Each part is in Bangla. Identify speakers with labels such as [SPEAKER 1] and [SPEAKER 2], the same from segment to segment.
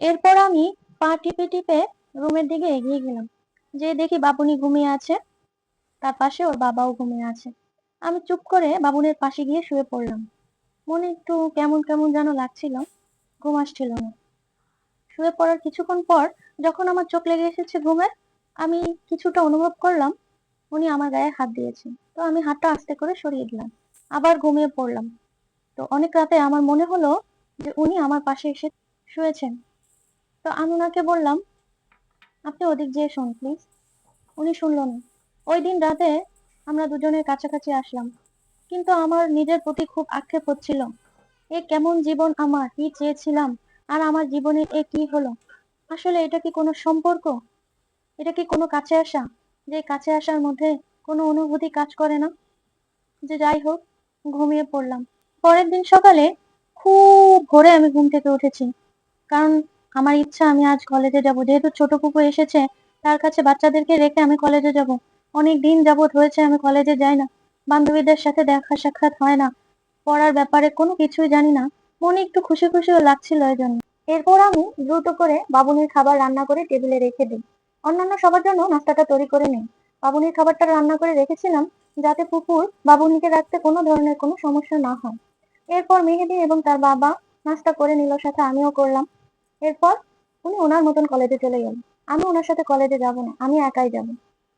[SPEAKER 1] এরপর আমি পা টিপে টিপে রুমের দিকে এগিয়ে গেলাম। যে দেখি বাবুনি ঘুমিয়ে আছে। তার পাশে ওর বাবাও ঘুমিয়ে আছে। আমি চুপ করে বাবুনের পাশে গিয়ে শুয়ে পড়লাম। মনে একটু কেমন কেমন যেন লাগছিল, ঘুম আসছিল না। শুয়ে পড়ার কিছুক্ষণ পর যখন আমার চোখ লেগে এসেছে ঘুমের, আমি কিছুটা অনুভব করলাম, উনি আমার গায়ে হাত দিয়েছেন। তো আমি হাতটা আস্তে করে সরিয়ে দিলাম। আবার ঘুমিয়ে পড়লাম। তো অনেক রাতে আমার মনে হলো যে উনি আমার পাশে এসে শুয়েছেন। তো আমি ওনাকে বললাম, আপনি ওদিক যেয়ে শোন প্লিজ উনি শুনলো না। ওই দিন রাতে আমরা দুজনের কাছাকাছি আসলাম, কিন্তু আমার নিজের প্রতি খুব আক্ষেপ হচ্ছিল। এ কেমন জীবন আমার? কি চেয়েছিলাম? আর আমার জীবনে এ কি হলো? আসলে এটা কি কোনো সম্পর্ক? এটা কি কোনো কাছে আসা? যে কাছে আসার মধ্যে কোনো অনুভূতি কাজ করে না? যে যাই হোক, ঘুমিয়ে পড়লাম। পরের দিন সকালে খুব ভোরে আমি ঘুম থেকে উঠেছি, কারণ আমার ইচ্ছা, আমি আজ কলেজে যাব। যেহেতু ছোট পুকু এসেছে, তার কাছে বাচ্চাদেরকে রেখে আমি কলেজে যাব। অনেক দিন যাবৎ হয়েছে, আমি কলেজে যাই না। বান্ধবীদের সাথে দেখা সাক্ষাৎ হয় না। পড়ার ব্যাপারে কোনো কিছুই জানি না। মনে একটু খুশি খুশিও লাগছিল এই জন্য এরপর আমি দ্রুত করে বাবুনির খাবার রান্না করে টেবিলে রেখে দিই। অন্যান্য সবার জন্য নাস্তাটা তৈরি করে নিই। বাবুনির খাবারটা রান্না করে রেখেছিলাম যাতে পুকুর বাবুনিকে রাখতে কোনো ধরনের কোনো সমস্যা না হয়। এরপর মেহেদি এবং তার বাবা নাস্তা করে নিল, সাথে আমিও করলাম। এরপর উনি ওনার মতন কলেজে চলে গেলেন। আমি ওনার সাথে কলেজে যাব না, আমি একাই যাব।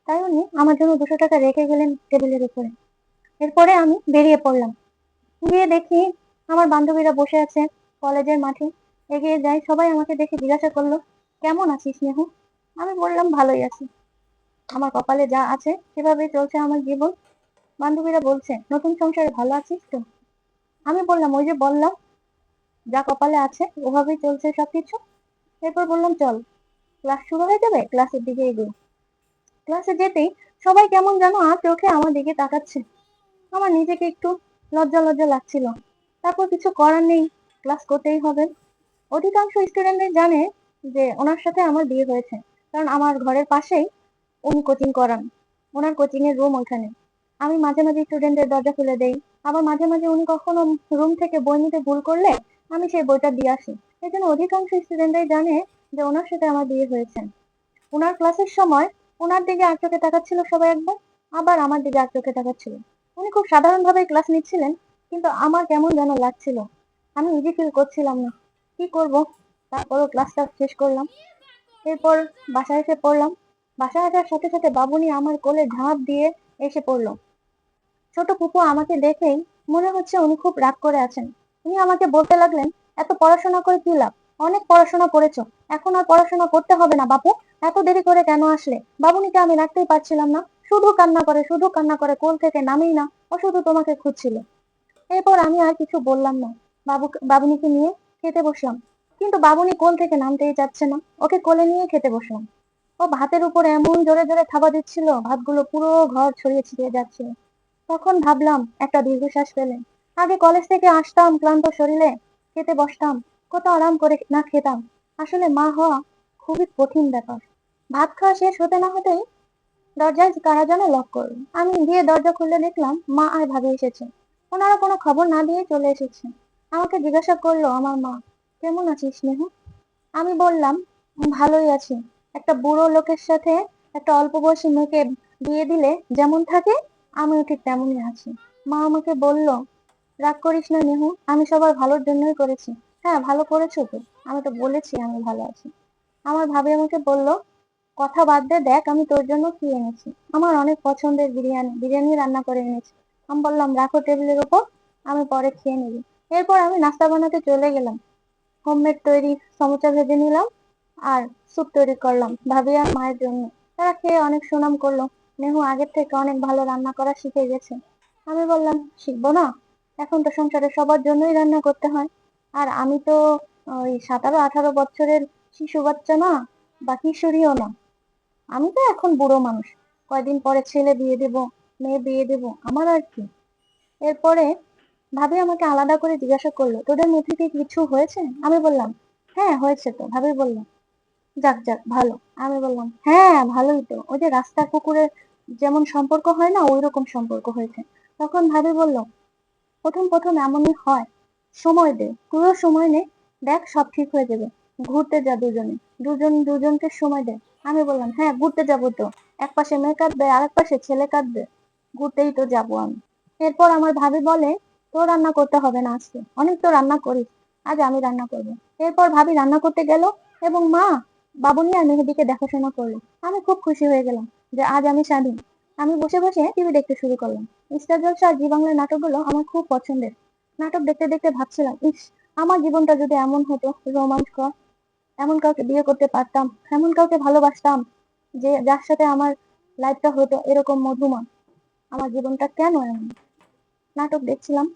[SPEAKER 1] তাই উনি আমার জন্য দুশো টাকা রেখে গেলেন টেবিলের উপরে। এরপরে আমি বেরিয়ে পড়লাম। গিয়ে দেখি আমার বান্ধবীরা বসে আছে কলেজের মাঠে। এগিয়ে যাই, সবাই আমাকে দেখে জিজ্ঞাসা করল, কেমন আছিস স্নেহ? আমি বললাম, ভালোই আছি। আমার কপালে যা আছে সেভাবেই চলছে আমার জীবন। বান্ধবীরা বলছে, নতুন সংসারে ভালো আছিস তো? আমি বললাম, ওই যে বললাম যা কপালে আছে, ওভাবেই চলছে সবকিছু? এরপর বললাম, চল। ক্লাস শুরু হয়ে যাবে? ক্লাসের দিকে এগিয়ে ক্লাসে যেতেই সবাই কেমন যেন আর চোখে আমার দিকে তাকাচ্ছে। আমার নিজেকে একটু লজ্জা লজ্জা লাগছিল। তারপর কিছু করার নেই, ক্লাস করতেই হবে। অধিকাংশ স্টুডেন্টদের জানে যে ওনার সাথে আমার বিয়ে হয়েছে। কারণ আমার ঘরের পাশেই উনি কোচিং করান। ওনার কোচিং এর রুম ওইখানে। আমি মাঝে মাঝে স্টুডেন্টদের দরজা খুলে দেই। আবার মাঝে মাঝে উনি কখনো রুম থেকে বই নিতে ভুল করলে আমি সেই বইটা দিয়ে আসি। এই জন্য অধিকাংশ স্টুডেন্টরাই জানে যে ওনার সাথে আমার বিয়ে হয়েছে। ওনার ক্লাসের সময় ওনার দিকে আর চোখে তাকাচ্ছিল সবাই একবার, আবার আমার দিকে আর চোখে তাকাচ্ছিল। উনি খুব সাধারণভাবে ক্লাস নিচ্ছিলেন, কিন্তু আমার কেমন যেন লাগছিল। আমি ইজি ফিল করছিলাম না। কি করব? তারপরও ক্লাসটা শেষ করলাম। এরপর বাসায় এসে পড়লাম। বাসায় আসার সাথে সাথে বাবুনি আমার কোলে ঝাঁপ দিয়ে এসে পড়ল। ছোট পুপু আমাকে দেখেই মনে হচ্ছে উনি খুব রাগ করে আছেন। উনি আমাকে বলতে লাগলেন, এত পড়াশোনা করে কি লাভ? অনেক পড়াশোনা করেছ। এখন আর পড়াশোনা করতে হবে না, বাপু। এত দেরি করে কেন আসলে? বাবুনিকে আমি রাখতেই পারছিলাম না। শুধু কান্না করে, শুধু কান্না করে কোল থেকে নামেই না, ও শুধু তোমাকে খুঁজছিল। এরপর আমি আর কিছু বললাম না। বাবু বাবুনিকে নিয়ে খেতে বসলাম। কিন্তু বাবুনি কোল থেকে নামতেই যাচ্ছে না। ওকে কোলে নিয়ে খেতে বসলাম। ও ভাতের উপর এমন জোরে জোরে থাবা দিচ্ছিল, ভাতগুলো পুরো ঘর ছড়িয়ে ছিটিয়ে যাচ্ছিল তখন ভাবলাম, একটা দীর্ঘশ্বাস ফেলে। আগে কলেজ থেকে আসতাম ক্লান্ত শরীরে, খেতে বসতাম, কত আরাম করে না খেতাম। আসলে মা হওয়া খুবই কঠিন ব্যাপার। ভাত খাওয়া শেষ হতে না হতেই দরজায় কারা যেন লক করল। আমি গিয়ে দরজা খুলে দেখলাম মা আর ভাবি এসেছে। ওনারা কোনো খবর না দিয়ে চলে এসেছে। আমাকে জিজ্ঞাসা করল, আমার মা, কেমন আছিস স্নেহ? আমি বললাম, ভালোই আছি। একটা বুড়ো লোকের সাথে একটা অল্প বয়সী মেয়েকে বিয়ে দিলে যেমন থাকে, আমিও ঠিক তেমনই আছি। মা আমাকে বলল রাগ করিস না নেহু, আমি সবার ভালোর জন্যই করেছি। হ্যাঁ ভালো করেছ তো, আমি তো বলেছি আমি ভালো আছি। আমার ভাবি আমাকে বলল, কথা বাদ দে, দেখ আমি তোর জন্য কি এনেছি। আমার অনেক পছন্দের বিরিয়ানি বিরিয়ানি রান্না করে এনেছি। আমি বললাম, রাখো টেবিলের উপর আমি পরে খেয়ে নিবি। এরপর আমি নাস্তা বানাতে চলে গেলাম। হোমমেড তৈরি সমোচা ভেজে নিলাম আর স্যুপ তৈরি করলাম ভাবি আর মায়ের জন্য। তারা খেয়ে অনেক সুনাম করল। নেহু আগের থেকে অনেক ভালো রান্না করা শিখে গেছে। আমি বললাম, শিখব না? এখন তো সংসারে সবার জন্যই রান্না করতে হয়। আর আমি তো ওই সতেরো, আঠারো বছরের শিশু বাচ্চা না বা কিশোরীও না। আমি তো এখন বুড়ো মানুষ। কয়দিন পরে ছেলে বিয়ে দেব, মেয়ে বিয়ে দেব, আমার আর কি? এরপরে ভাবি আমাকে আলাদা করে জিজ্ঞাসা করল, তোদের মধ্যে কি কিছু হয়েছে? আমি বললাম হ্যাঁ হয়েছে তো। ভাবি বললাম যাক যাক, ভালো। আমি বললাম হ্যাঁ ভালোই তো। ওই যে রাস্তার পুকুরে যেমন সম্পর্ক হয় না ওই রকম সম্পর্ক হয়েছে। তখন ভাবি বলল প্রথম প্রথম এমনই হয়। সময় দে, পুরো সময় নে, দেখ সব ঠিক হয়ে যাবে। ঘুরতে যা দুজনে। দুজন, দুজনকে সময় দে। আমি বললাম হ্যাঁ ঘুরতে যাব তো। এক পাশে মেয়ে কাঁদবে আর এক পাশে ছেলে কাঁদবে। ঘুরতেই তো যাব আমি। এরপর আমার ভাবি বলে তো রান্না করতে হবে না আজকে। অনেক তো রান্না করিস। আজ আমি রান্না করব। এরপর ভাবি রান্না করতে গেল এবং মা, বাবুনি আর মেহেদিকে দেখাশোনা করল। আমি খুব খুশি হয়ে গেলাম যে আজ আমি স্বাধীন। আমি বসে বসে টিভি দেখতে শুরু করলাম। স্টার জলসা জি বাংলার নাটকগুলো আমার খুব পছন্দের। নাটক দেখতে দেখতে ভাবছিলাম, ইস, আমার জীবনটা যদি এমন হতো রোমাঞ্চকর এমন কাউকে বিয়ে করতে পারতাম, এমন কাউকে ভালোবাসতাম যে যার সাথে আমার লাইফটা হতো এরকম মধুময়। আমার জীবনটা কেন এমন? নাটক দেখছিলাম।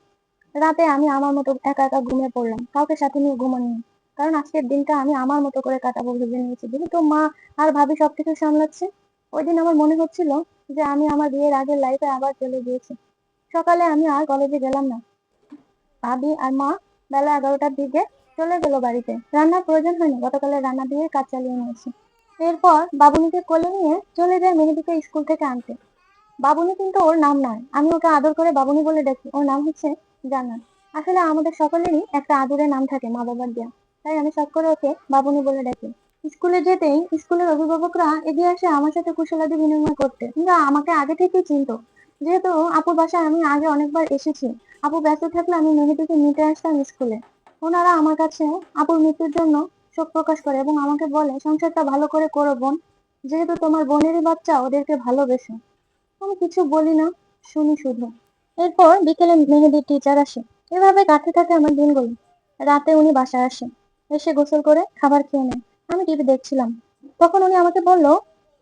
[SPEAKER 1] রাতে আমি আমার মতো একা একা ঘুমিয়ে পড়লাম। কাউকে সাথে নিয়ে ঘুমানি কারণ আজকের দিনটা আমি আমার মতো করে কাটাবো ভেবে নিয়েছি। যেহেতু মা আর ভাবি সবকিছু সামলাচ্ছে, ওই দিন আমার মনে হচ্ছিল যে আমি আমার বিয়ের আগের লাইফে আবার চলে গিয়েছি। সকালে আমি আর কলেজে গেলাম না। ভাবি আর মা বেলা এগারোটার দিকে চলে গেল বাড়িতে। রান্নার প্রয়োজন হয়নি, গতকালের রান্না দিয়ে কাজ চালিয়ে নিয়েছি। এরপর বাবুনিকে কোলে নিয়ে চলে যায় মেহেদিকে স্কুল থেকে আনতে। বাবুনি কিন্তু ওর নাম নয়। আমি ওকে আদর করে বাবুনি বলে ডাকি। ওর নাম হচ্ছে জান্নাত আসলে আমাদের সকলেরই একটা আদরের নাম থাকে মা বাবার দেওয়া তাই আমি সব করে ওকে বাবুনি বলে ডাকি। স্কুলে যেতেই স্কুলের অভিভাবকরা এগিয়ে আসে আমার সাথে কুশলাদি বিনিময় করতে। কিন্তু আমাকে আগে থেকেই চিনতো। যেহেতু আপুর বাসায় আমি আগে অনেকবার এসেছি। আপু ব্যস্ত থাকলে আমি মেহেদিকে নিতে আসতাম স্কুলে। ওনারা আমার কাছে আপুর মৃত্যুর জন্য শোক প্রকাশ করে এবং আমাকে বলে, সংসারটা ভালো করে করো, বোন। যেহেতু তোমার বোনেরই বাচ্চা, ওদেরকে ভালোবেসো। আমি কিছু বলি না, শুনি শুধু। এরপর বিকেলে মেহেদির টিচার আসে। এভাবে কাটতে থাকে আমার দিনগুলো। রাতে উনি বাসায় আসে। এসে গোসল করে খাবার খেয়ে নেয়। আমি টিভি দেখছিলাম। তখন উনি আমাকে বলল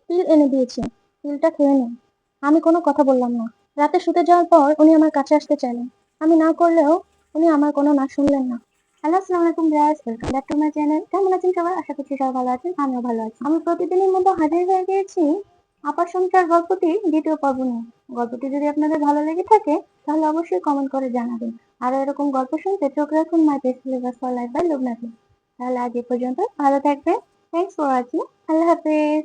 [SPEAKER 1] পিল এনে দিয়েছি পিলটা খেয়ে নিন আমি কোনো কথা বললাম না। রাতে শুতে যাওয়ার পর উনি আমার কাছে আসতে চাইলেন। আমি না করলেও উনি আমার কোনো না শুনলেন না। হ্যালো আসসালামু আলাইকুম viewers welcome back to my channel কেমন আছেন সবাই? আশা করছি সবাই ভালো আছেন, আমিও ভালো আছি। আমি প্রতিদিনের মতো হাজির হয়ে গিয়েছি আপার সংসার গল্পটি দ্বিতীয় পর্ব নিয়ে। গল্পটি যদি আপনাদের ভালো লেগে থাকে, তাহলে অবশ্যই কমেন্ট করে জানাবেন। আর এরকম গল্প শুনতে চোখ রাখুন my page syllabus for life by Loknath তাহলে আজ এ পর্যন্ত ভালো থাকবেন। থ্যাংকস ফর ওয়াচিং আল্লাহ হাফেজ।